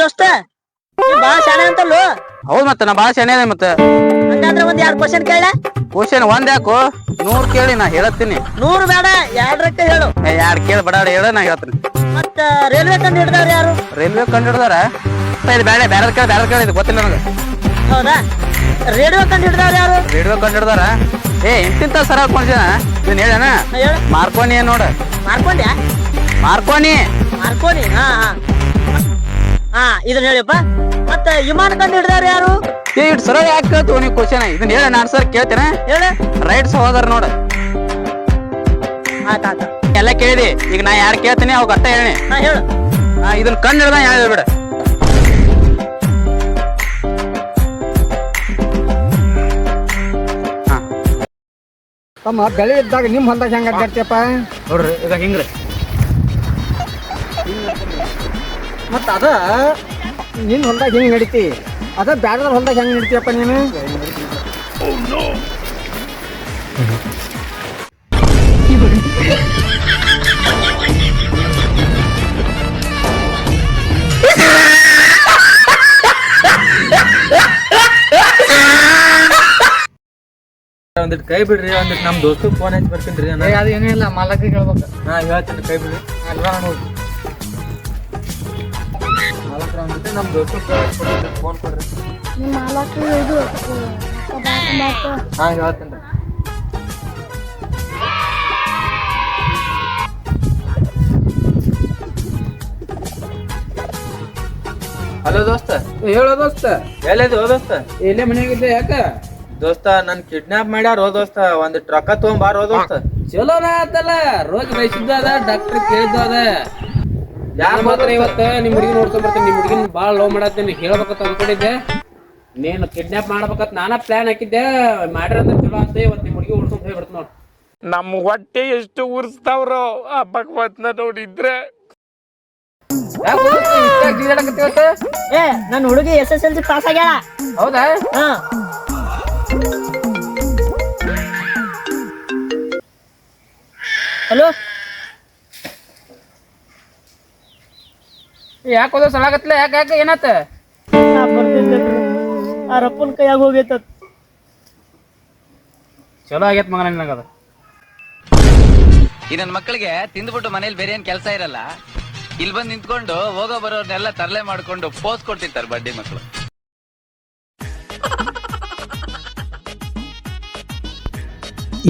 ದೋಸ್ತ ಬಾಳ ಶಾಣೆ ಅಂತಲ್ಲೋ? ಹೌದ್ ಮತ್ತೆ ನಾ ಬಾಳ ಶಾಣೆ ಮತ್ತೆ. ಹಂಗಾದ್ರೆ ಒಂದ್ ಎರಡ್ ಕ್ವಶನ್ ಕೇಳ ಕ್ವಶನ್ ಒಂದ್ ಯಾಕೋ? ನೂರ್ ಕೇಳಿ ನಾ ಹೇಳತ್ತೀನಿ ನೂರು ಬೇಡ ಎರಡಕ್ಕೆ ಹೇಳು. ಎರಡ್ ಕೇಳಿ ಬಡ ಹೇಳ ನಾ ಹೇಳ್ತೀನಿ. ಮತ್ತ ರೈಲ್ವೆ ಕಂಡು ಹಿಡ್ದಾರ ಯಾರು? ರೈಲ್ವೆ ಕಂಡಿಡ್ದಾರ ಇದು ಬೇಡ ಬೇರೆ ಕೇಳಿ ಬೇರೆ ಕೇಳಿ ಇದು ಗೊತ್ತಿಲ್ಲ ನನಗೆ. ಹೌದಾ? ರೇಡಿಯೋ ಕಂಡು ಹಿಡ್ದಾರ ಯಾರು? ರೇಡಿಯೋ ಕಂಡು ಹಿಡ್ದಾರ ಏ ಇಂತಿಂತ ಸರ ಕೊಂಡ್ಸಿನ ನೀನ್ ಹೇಳಣ ಮಾರ್ಕೋನಿ ಏನ್ ನೋಡ. ಮಾರ್ಕೊಂಡ್ಯಾ ಮಾರ್ಕೋನಿ ಮಾರ್ಕೋನಿ ಹಾ ಹಾ. ಹಾ ಇದನ್ನ ಹೇಳಿಪ್ಪ ಮತ್ತ ವಿಮಾನ ಕಂಡು ಹಿಡಿದಾರ ಯಾರು? ಏ ಇಟ್ ಸರ ಯಾಕೆ ಕೇಳ್ತೀವಿ ನೀವು ಕ್ವಶನ್ ಇದನ್ನ ಹೇಳ ನಾನು ಸರ್ ಕೇಳ್ತೇನೆ. ಹೇಳು. ರೈಟ್ ಸಹೋದರ ನೋಡ. ಆತ ಆತ ಎಲ್ಲ ಕೇಳಿದಿ? ಈಗ ನಾ ಯಾರು ಕೇಳ್ತೀನಿ ಅವಾಗ ಅಟ್ಟ ಹೇಳಿ. ಹಾ ಹೇಳು. ಇದನ್ನ ಕಂಡು ಹಿಡ್ದ ಯಾರು ಹೇಳ್ಬೇಡ. ಹಾ. ತಮ್ಮ ಬೆಳೆ ಇದ್ದಾಗ ನಿಮ್ಮ ಹೊಲ್ದಾಗ ಹೆಂಗೆ ಅಡ್ಡಾಡ್ತೀಯಪ್ಪ ನೋಡ್ರಿ ಇದಾಗ ಹಿಂಗ್ರಿ. ಮತ್ತು ಅದ ನಿನ್ನ ಹೊಲ್ದಾಗ ಹೆಂಗ್ ನಡೀತಿ? ಅದ ಬ್ಯಾಡದ್ರ ಹೊಲ್ದಾಗ ಹೆಂಗೆ ನಡೀತೀಯಪ್ಪ ನೀನು? ಒಂದಿಟ್ಟು ಕೈ ಬಿಡ್ರಿ ಒಂದಿಟ್ಟು ನಮ್ಮ ದೋಸ್ತ ಫೋನ್ ಹಚ್ಚಿ ಬರ್ತೀನಿ ರೀ ಅದು ಅದು ಇಲ್ಲ ಮಾಲಕ್ಕೆ ಹೇಳ್ಬೇಕು. ನಾ ಹೇಳ್ತೀನಿ ಕೈ ಬಿಡ್ರಿ. ಎಲ್ಲ ನೋಡಿ. ಒಂದಿಟ್ಟು ನಮ್ಮ ದೋಸ್ತ ಫೋನ್ ಕೊಡ್ರಿ. ನಿಮ್ಮ ಮಾಲಕ್ರು ಇದು ಬಾಕ ಹಾ ಹೇಳ್ತೀನಿ ರೀ ಹಲೋ ದೋಸ್ತ. ಹೇಳೋ ದೋಸ್ತ. ಎಲ್ಲಿದೆ ಹೋ ದೋಸ್ತ? ಇಲ್ಲೇ ಮನೆಯಾಗಿದ್ದೆ ಯಾಕ? ದೋಸ್ತ ನನ್ ಕಿಡ್ನಾಪ್ ಮಾಡ್ಯಾರ ಹೋ ದೋಸ್ತ. ಟ್ರಕ್ಕ ತಗೊಂಬಾರ ದೋಸ್ತ ಹೋ ದೋಸ್ತ. ಚಲೋನ ಆತಲ್ಲ? ರೋಗ ಬಯಸಿದ್ದ ಅದ ಡಾಕ್ಟರ್ ಕೇಳಿದ್ದ ಅದ. ಯಾರ್ ಮಾತ್ರ ಇವತ್ತ ನಿಮ್ಮ ಹುಡುಗಿ ನೋಡ್ಕೊಂಡ್ ಬರ್ತೀನಿ. ನಿಮ್ ಹುಡುಗಿನ ಬಾಳ ಲವ್ ಮಾಡತ್ತೀನಿ. ಹೇಳ್ಬೇಕಂತ ಅನ್ಕೊಂಡಿದ್ದೆ. ನೀನು ಕಿಡ್ನಾಪ್ ಮಾಡ್ಬೇಕಂತ ನಾನ ಪ್ಲಾನ್ ಹಾಕಿದ್ದೆ. ಮಾಡಿರಂದ್ರೆ ಚಲೋ ಅಂತ ಇವತ್ತು ನಿಮ್ ಹುಡುಗಿ ಓಡ್ಕೊಂಡ್ ಹೋಗಿ ಬಿಡ್ತು ನೋಡ್. ನಮ್ಮ ಹೊಟ್ಟೆ ಎಷ್ಟು ಉರ್ಸ್ತಾವ್ರೋ ಆ ಭಗವತ್ನ ನೋಡಿದ್ರೆ. ಯಾಕ್? ಏ ನನ್ನ ಹುಡುಗಿ S S L C pass ಆಗ್ಯಾಳ. ಹೌದಾ? ಹಾ. ಹಲೋ ಯಾಕೆ ಹೋದ ಸಲಾಗತ್ಲ ಯಾಕೆ ಯಾಕೆ ಏನಾತ? ನಾ ಬರ್ತಿದ್ದೆ ಆ ರಪ್ಪನ ಕೈಯಾಗ ಹೋಗೈತ ಚಲೋ ಆಗೈತ್ ಮಗನ ನಿನಗದ. ಈ ನನ್ನ ಮಕ್ಕಳಿಗೆ ತಿಂದ್ಬಿಟ್ಟು ಮನೇಲಿ ಬೇರೆ ಏನ್ ಕೆಲಸ ಇರಲ್ಲ. ಇಲ್ಲಿ ಬಂದು ನಿಂತ್ಕೊಂಡು ಹೋಗೋ ಬರೋರ್ನೆಲ್ಲ ತರಲೆ ಮಾಡ್ಕೊಂಡು ಪೋಸ್ ಕೊಡ್ತಿರ್ತಾರೆ ಬಡ್ಡಿ ಮಕ್ಕಳು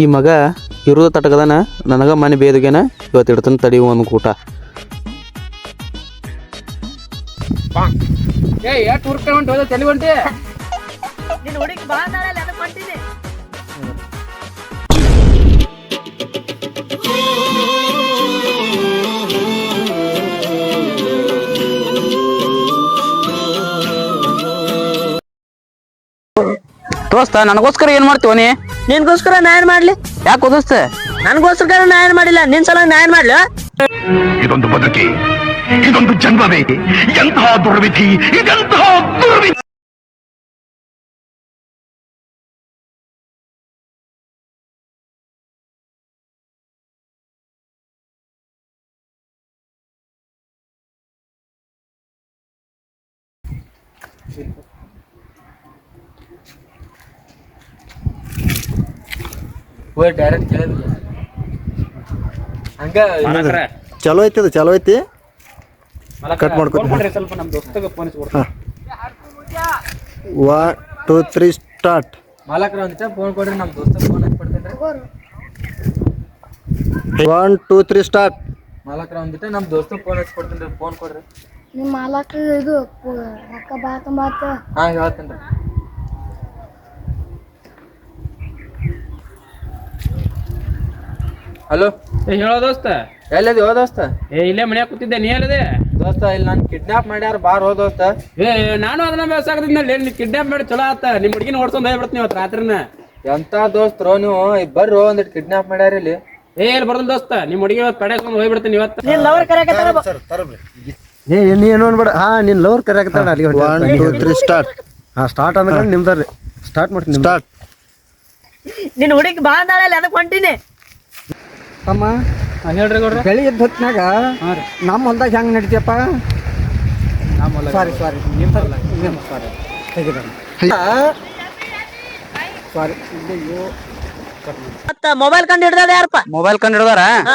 ಈ ಮಗ ಇರೋದ ತಟಕದನ ನನಗ ಮನೆ ಬೇದಗೇನ ಇವತ್ತು ಇಡ್ತಾನೆ ತಡಿ ಒಂದು ಊಟ ಏ ಯಾ ಟೂರ್ ಹೊಂಟಿ ಹೋದ ತಲೆ ಹೊಂಟಿ ನಿನ್ನ ಹುಡುಗಿ ಬಾ ನಾಳೆ ಅದಕ್ಕೆ ಹೊಂಟೀನಿ ದೋಸ್ತ ನನಗೋಸ್ಕರ ಏನ್ ಮಾಡ್ತೀವ ನೀ? ನಿನ್ಗೋಸ್ಕರ ನಾ ಏನ್ ಮಾಡ್ಲಿ? ಯಾಕೆ ದೋಸ್ತ? ನನ್ಗೋಸ್ಕರ ನಾ ಏನ್ ಮಾಡಿಲ್ಲ ನಿನ್ ಸಲ ನಾ ಏನ್ ಮಾಡ್ಲಿ ಇದೊಂದು ಬದುಕಿ. ಇದೊಂದು ಜನ್ಮವೇ. ಎಂತಹ ದುರ್ವಿಧಿ ಇದೆಂತಹ ದುರ್ವಿಧಿ. ಡೈರೆಕ್ಟ್ ಕೇಳಿದ್ವಿ. ಹಂಗ ಚಲೋ ಐತಿ ಅದು ಚಲೋ ಐತಿ. ಕಟ್ ಮಾಡ್ಕೊಡ್ರಿ ಸ್ವಲ್ಪ ನಮ್ಮ ದೋಸ್ತಗ phone one two three start ಮಾಲಕ್ರ ಒಂದಿಟ ಫೋನ್ ಕೊಡ್ರಿ ನಮ್ಮ phone one two three start ಮಾಲಕ್ರ ಒಂದಿಟ ನಮ್ಮ ಫೋನ್ ರೀ ಫೋನ್ ಕೊಡ್ರಿ. ನಿಮ್ಮ ಮಾಲಕ ಇದು ರೊಕ್ಕ ಬಾತ ಬಾಕ ಹಾ ಹೇಳ್ತೀನಿ ರೀ. ಹಲೋ? ಏ ಹೇಳೋ ದೋಸ್ತ. ಎಲ್ಲಿದೆ ಹೋ ದೋಸ್ತ? ಏ ಇಲ್ಲೇ ಮನ್ಯಾಗ ಕೂತಿದ್ದೆ ನೀ ಎಲ್ಲಿದೆ? ದೋಸ್ತ ಇಲ್ಲಿ ನಾನು ಕಿಡ್ನಾಪ್ ಮಾಡ್ಯಾರ ಬಾರ್ ಹೋ ದೋಸ್ತ. ಏ ನಾನು ಅದನ್ನ ಬೇಸಾಗದಿಂದ ನೀ ಕಿಡ್ನಾಪ್ ಮಾಡಿ ಚಲೋ ಆತ? ನಿಮ್ಮ ಹುಡುಗಿನ ಓಡ್ಸೊಂಡ್ ಹೋಗ್ಬಿಡ್ತೀನಿ ಇವತ್ತು ರಾತ್ರಿನ. ಎಂತ ದೋಸ್ತರು ನೀವು ಬರ್ರಿ ಒಂದಿಟ್ಟು ಕಿಡ್ನಾಪ್ ಮಾಡ್ಯಾರ ಇಲ್ಲಿ. ಏ ಇಲ್ಲಿ ಬರ್ದಲ್ ದೋಸ್ತ ನಿಮ್ಮ ಹುಡುಗಿ ಇವತ್ತು ಪಡೆಸ್ಕೊಂಡು ಹೋಗ್ಬಿಡ್ತೀನಿ ಇವತ್ತು. ನೀ ಲವರ್ ಕರೆಯಕತ್ತಾರ ಏ ನೀ ಏನು ಅನ್ಬೇಡ. ಹಾ ನಿನ್ ಲವರ್ ಕರೆಯಾಕತ್ತಾಳ ಅಲ್ಲಿ ಒನ್ ಟೂ ತ್ರೀ ಸ್ಟಾರ್ಟ್ ಹಾ ಸ್ಟಾರ್ಟ್ ಅಂದ್ಕೊಂಡು ನಿಮ್ದಾರ್ರಿ ಸ್ಟಾರ್ಟ್ ಮಾಡ್ತೀನಿ ಸ್ಟಾರ್ಟ್ ನಿನ್ನ ಹುಡುಗಿ ಬಾ ಅದಕ್ಕೆ ಹೊಂಟಿನಿ. ತಮ್ಮ ಹೇಳ್ರಿ ಗೌಡ್ರ. ಬೆಳಿ ಇದ್ದ ಹೊತ್ನ್ಯಾಗ ನಮ್ಮ ಹೊಲ್ದಾಗ ಹೆಂಗ್ ನಡಿತೀಯಪ್ಪ? ಸಾರಿ ಸಾರಿ ನಿಮ್ಮ ಸಾರಿ ಸಾರಿ ಮೊಬೈಲ್ ಕಂಡು ಹಿಡ್ದಾರ ಯಾರಪ್ಪ? ಮೊಬೈಲ್ ಕಂಡು ಹಿಡ್ದಾರ ಹಾ.